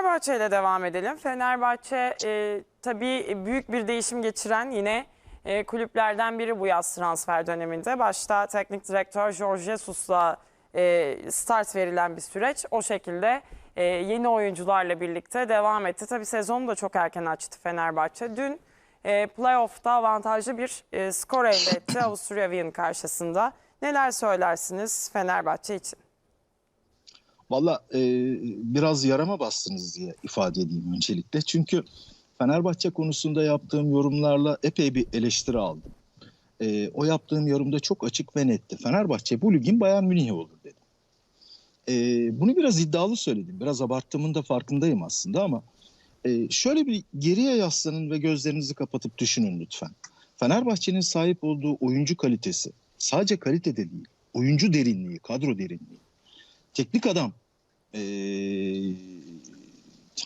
Fenerbahçe ile devam edelim. Fenerbahçe e, tabii büyük bir değişim geçiren yine e, kulüplerden biri bu yaz transfer döneminde. Başta teknik direktör Jorge Jesus'la e, start verilen bir süreç. O şekilde e, yeni oyuncularla birlikte devam etti. Tabii sezonu da çok erken açtı Fenerbahçe. Dün e, playoff'ta avantajlı bir e, skor elde etti Avusturya Wien karşısında. Neler söylersiniz Fenerbahçe için? Valla e, biraz yarama bastınız diye ifade edeyim öncelikle. Çünkü Fenerbahçe konusunda yaptığım yorumlarla epey bir eleştiri aldım. E, o yaptığım yorumda çok açık ve netti. Fenerbahçe bu ligin Bayern Münih olur dedim. E, bunu biraz iddialı söyledim. Biraz abarttığımın da farkındayım aslında ama e, şöyle bir geriye yaslanın ve gözlerinizi kapatıp düşünün lütfen. Fenerbahçe'nin sahip olduğu oyuncu kalitesi sadece kalitede değil, oyuncu derinliği, kadro derinliği teknik adam e,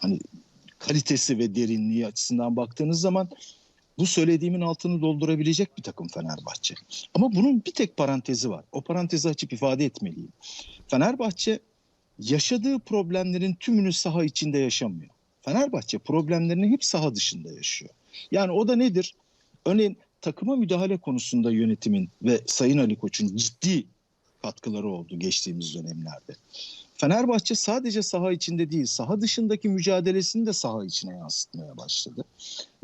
hani kalitesi ve derinliği açısından baktığınız zaman bu söylediğimin altını doldurabilecek bir takım Fenerbahçe. Ama bunun bir tek parantezi var. O parantezi açıp ifade etmeliyim. Fenerbahçe yaşadığı problemlerin tümünü saha içinde yaşamıyor. Fenerbahçe problemlerini hep saha dışında yaşıyor. Yani o da nedir? Örneğin takıma müdahale konusunda yönetimin ve Sayın Ali Koç'un ciddi katkıları oldu geçtiğimiz dönemlerde. Fenerbahçe sadece saha içinde değil, saha dışındaki mücadelesini de saha içine yansıtmaya başladı.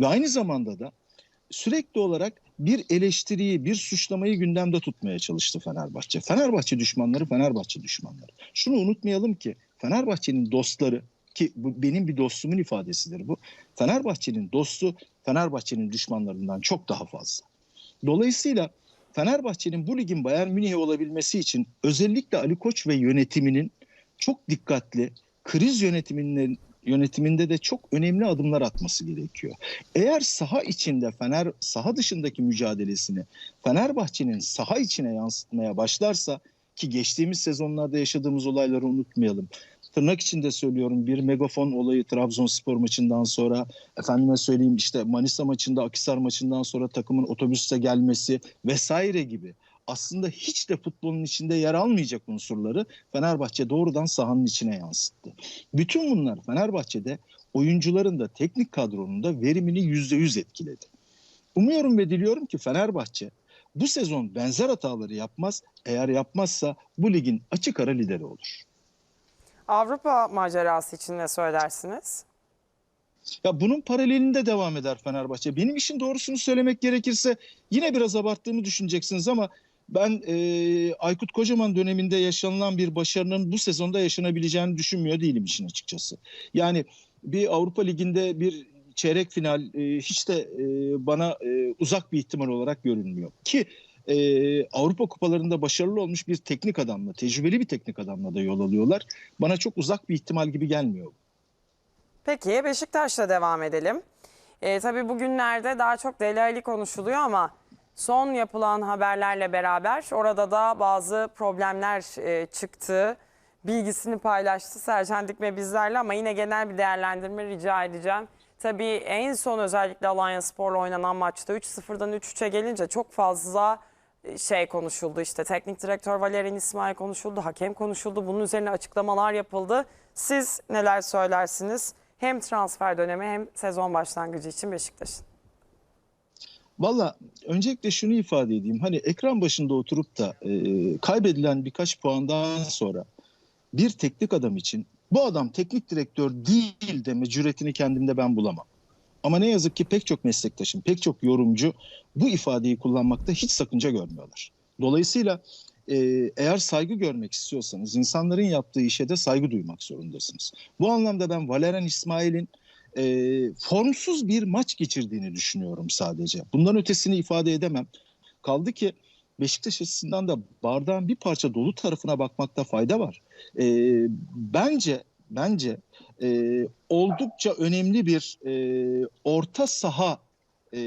Ve aynı zamanda da sürekli olarak bir eleştiriyi, bir suçlamayı gündemde tutmaya çalıştı Fenerbahçe. Fenerbahçe düşmanları, Fenerbahçe düşmanları. Şunu unutmayalım ki Fenerbahçe'nin dostları ki bu benim bir dostumun ifadesidir bu. Fenerbahçe'nin dostu Fenerbahçe'nin düşmanlarından çok daha fazla. Dolayısıyla Fenerbahçe'nin bu ligin Bayern Münih olabilmesi için özellikle Ali Koç ve yönetiminin çok dikkatli, kriz yönetiminin yönetiminde de çok önemli adımlar atması gerekiyor. Eğer saha içinde Fener saha dışındaki mücadelesini Fenerbahçe'nin saha içine yansıtmaya başlarsa ki geçtiğimiz sezonlarda yaşadığımız olayları unutmayalım. Tırnak içinde söylüyorum bir megafon olayı Trabzonspor maçından sonra efendime söyleyeyim işte Manisa maçında Akisar maçından sonra takımın otobüste gelmesi vesaire gibi aslında hiç de futbolun içinde yer almayacak unsurları Fenerbahçe doğrudan sahanın içine yansıttı. Bütün bunlar Fenerbahçe'de oyuncuların da teknik kadronun da verimini yüzde yüz etkiledi. Umuyorum ve diliyorum ki Fenerbahçe bu sezon benzer hataları yapmaz. Eğer yapmazsa bu ligin açık ara lideri olur. Avrupa macerası için ne söylersiniz? Ya bunun paralelinde devam eder Fenerbahçe. Benim işin doğrusunu söylemek gerekirse yine biraz abarttığımı düşüneceksiniz ama ben e, Aykut Kocaman döneminde yaşanılan bir başarının bu sezonda yaşanabileceğini düşünmüyor değilim işin açıkçası. Yani bir Avrupa Ligi'nde bir çeyrek final e, hiç de e, bana e, uzak bir ihtimal olarak görünmüyor. Ki e, Avrupa kupalarında başarılı olmuş bir teknik adamla, tecrübeli bir teknik adamla da yol alıyorlar. Bana çok uzak bir ihtimal gibi gelmiyor. Peki Beşiktaş'la devam edelim. E, tabii bugünlerde daha çok Deli Ali konuşuluyor ama son yapılan haberlerle beraber orada da bazı problemler e, çıktı. Bilgisini paylaştı Sercan Dikme bizlerle ama yine genel bir değerlendirme rica edeceğim. Tabii en son özellikle Alanya Spor'la oynanan maçta 3-0'dan 3-3'e gelince çok fazla e, şey konuşuldu işte teknik direktör Valerian İsmail konuşuldu, hakem konuşuldu. Bunun üzerine açıklamalar yapıldı. Siz neler söylersiniz? Hem transfer dönemi hem sezon başlangıcı için Beşiktaş'ın. Valla öncelikle şunu ifade edeyim. Hani ekran başında oturup da e, kaybedilen birkaç puandan sonra bir teknik adam için bu adam teknik direktör değil deme cüretini kendimde ben bulamam. Ama ne yazık ki pek çok meslektaşım, pek çok yorumcu bu ifadeyi kullanmakta hiç sakınca görmüyorlar. Dolayısıyla e, eğer saygı görmek istiyorsanız insanların yaptığı işe de saygı duymak zorundasınız. Bu anlamda ben Valerian İsmail'in e, formsuz bir maç geçirdiğini düşünüyorum sadece. Bundan ötesini ifade edemem. Kaldı ki Beşiktaş açısından da bardağın bir parça dolu tarafına bakmakta fayda var. E, bence bence e, oldukça önemli bir e, orta saha e,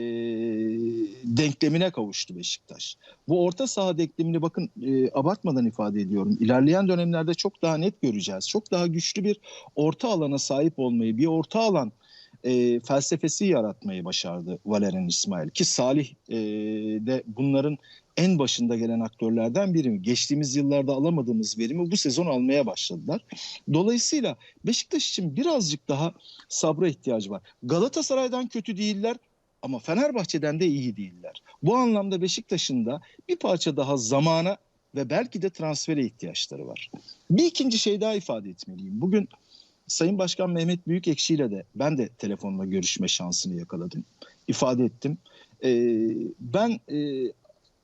denklemine kavuştu Beşiktaş. Bu orta saha denklemini bakın e, abartmadan ifade ediyorum. İlerleyen dönemlerde çok daha net göreceğiz. Çok daha güçlü bir orta alana sahip olmayı, bir orta alan e, felsefesi yaratmayı başardı Valerian İsmail ki Salih e, de bunların en başında gelen aktörlerden biri. Geçtiğimiz yıllarda alamadığımız verimi bu sezon almaya başladılar. Dolayısıyla Beşiktaş için birazcık daha sabra ihtiyacı var. Galatasaray'dan kötü değiller ama Fenerbahçe'den de iyi değiller. Bu anlamda Beşiktaş'ın da bir parça daha zamana ve belki de transfere ihtiyaçları var. Bir ikinci şey daha ifade etmeliyim. Bugün Sayın Başkan Mehmet Büyükekşi ile de ben de telefonla görüşme şansını yakaladım. İfade ettim. Ee, ben e,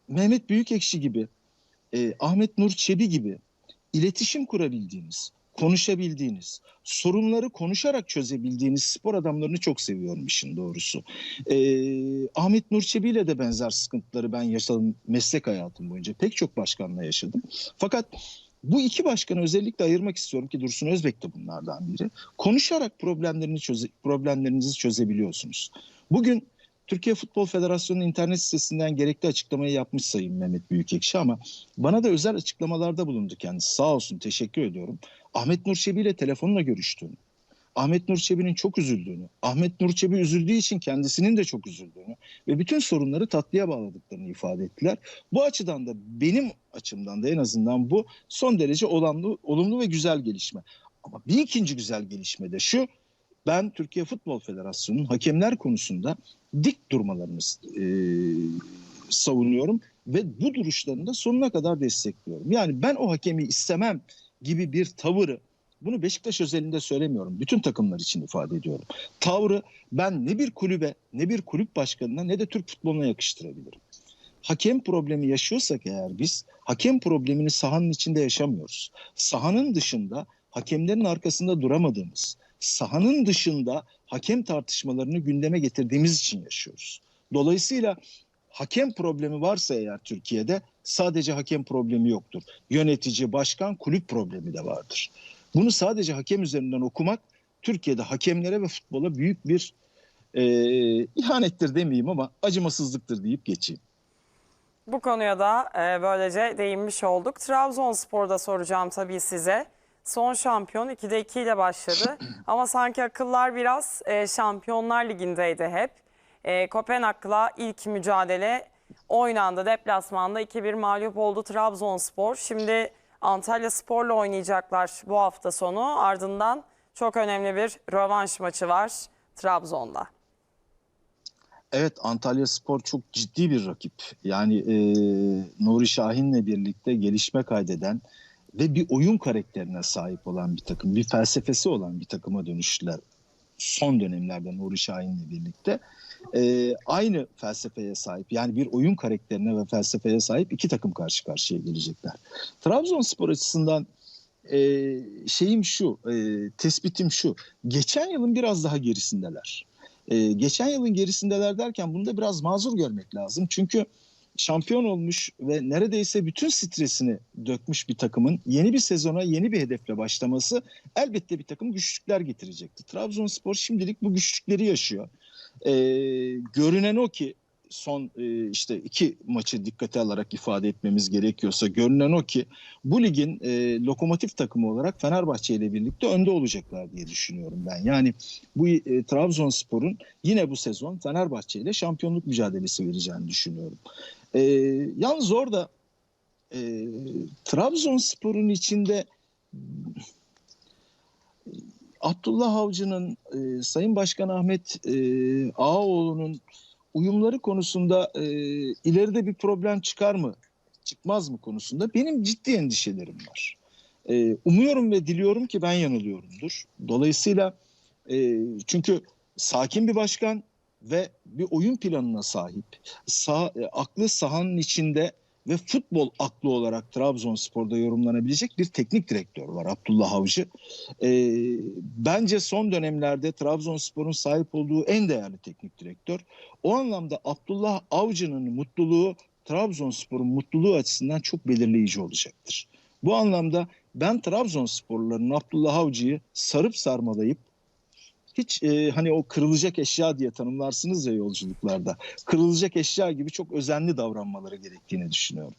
Mehmet Büyükekşi gibi, e, Ahmet Nur Çebi gibi iletişim kurabildiğiniz, konuşabildiğiniz, sorunları konuşarak çözebildiğiniz spor adamlarını çok seviyorum işin doğrusu. Ee, Ahmet Nur Çebi ile de benzer sıkıntıları ben yaşadım meslek hayatım boyunca. Pek çok başkanla yaşadım. Fakat bu iki başkanı özellikle ayırmak istiyorum ki Dursun Özbek de bunlardan biri. Konuşarak problemlerini çöze, problemlerinizi çözebiliyorsunuz. Bugün Türkiye Futbol Federasyonu'nun internet sitesinden gerekli açıklamayı yapmış Sayın Mehmet Büyükekşi ama bana da özel açıklamalarda bulundu kendisi. Sağ olsun teşekkür ediyorum. Ahmet Nur Çebi ile telefonla görüştüğünü, Ahmet Nur Çebi'nin çok üzüldüğünü, Ahmet Nur Çebi üzüldüğü için kendisinin de çok üzüldüğünü ve bütün sorunları tatlıya bağladıklarını ifade ettiler. Bu açıdan da benim açımdan da en azından bu son derece olumlu, olumlu ve güzel gelişme. Ama bir ikinci güzel gelişme de şu, ben Türkiye Futbol Federasyonu'nun hakemler konusunda dik durmalarını e, savunuyorum ve bu duruşlarını da sonuna kadar destekliyorum. Yani ben o hakemi istemem gibi bir tavırı bunu Beşiktaş özelinde söylemiyorum. Bütün takımlar için ifade ediyorum. Tavrı ben ne bir kulübe ne bir kulüp başkanına ne de Türk futboluna yakıştırabilirim. Hakem problemi yaşıyorsak eğer biz hakem problemini sahanın içinde yaşamıyoruz. Sahanın dışında hakemlerin arkasında duramadığımız, sahanın dışında hakem tartışmalarını gündeme getirdiğimiz için yaşıyoruz. Dolayısıyla hakem problemi varsa eğer Türkiye'de sadece hakem problemi yoktur. Yönetici, başkan, kulüp problemi de vardır. Bunu sadece hakem üzerinden okumak Türkiye'de hakemlere ve futbola büyük bir e, ihanettir demeyeyim ama acımasızlıktır deyip geçeyim. Bu konuya da e, böylece değinmiş olduk. Trabzonspor'da soracağım tabii size. Son şampiyon 2'de 2 ile başladı. Ama sanki akıllar biraz e, Şampiyonlar Ligi'ndeydi hep. E, Kopenhag'la ilk mücadele oynandı. Deplasmanda 2-1 mağlup oldu Trabzonspor. Şimdi Antalya Spor'la oynayacaklar bu hafta sonu. Ardından çok önemli bir rövanş maçı var Trabzon'da. Evet Antalya Spor çok ciddi bir rakip. Yani e, Nuri Şahin'le birlikte gelişme kaydeden ve bir oyun karakterine sahip olan bir takım, bir felsefesi olan bir takıma dönüştüler. Son dönemlerde Nuri Şahin'le birlikte e, aynı felsefeye sahip yani bir oyun karakterine ve felsefeye sahip iki takım karşı karşıya gelecekler. Trabzonspor açısından e, şeyim şu, e, tespitim şu. Geçen yılın biraz daha gerisindeler. Ee, geçen yılın gerisindeler derken bunu da biraz mazur görmek lazım. Çünkü şampiyon olmuş ve neredeyse bütün stresini dökmüş bir takımın yeni bir sezona yeni bir hedefle başlaması elbette bir takım güçlükler getirecekti. Trabzonspor şimdilik bu güçlükleri yaşıyor. Ee, görünen o ki son e, işte iki maçı dikkate alarak ifade etmemiz gerekiyorsa görünen o ki bu ligin e, lokomotif takımı olarak Fenerbahçe ile birlikte önde olacaklar diye düşünüyorum ben. Yani bu e, Trabzonspor'un yine bu sezon Fenerbahçe ile şampiyonluk mücadelesi vereceğini düşünüyorum. E, yalnız orada e, Trabzonspor'un içinde Abdullah Avcı'nın, e, Sayın Başkan Ahmet e, Ağaoğlu'nun uyumları konusunda e, ileride bir problem çıkar mı, çıkmaz mı konusunda benim ciddi endişelerim var. E, umuyorum ve diliyorum ki ben yanılıyorumdur. Dolayısıyla e, çünkü sakin bir başkan ve bir oyun planına sahip, sağ, e, aklı sahanın içinde ve futbol aklı olarak Trabzonspor'da yorumlanabilecek bir teknik direktör var Abdullah Avcı. E, bence son dönemlerde Trabzonspor'un sahip olduğu en değerli teknik direktör. O anlamda Abdullah Avcı'nın mutluluğu Trabzonspor'un mutluluğu açısından çok belirleyici olacaktır. Bu anlamda ben Trabzonsporluların Abdullah Avcı'yı sarıp sarmalayıp hiç e, hani o kırılacak eşya diye tanımlarsınız ya yolculuklarda. Kırılacak eşya gibi çok özenli davranmaları gerektiğini düşünüyorum.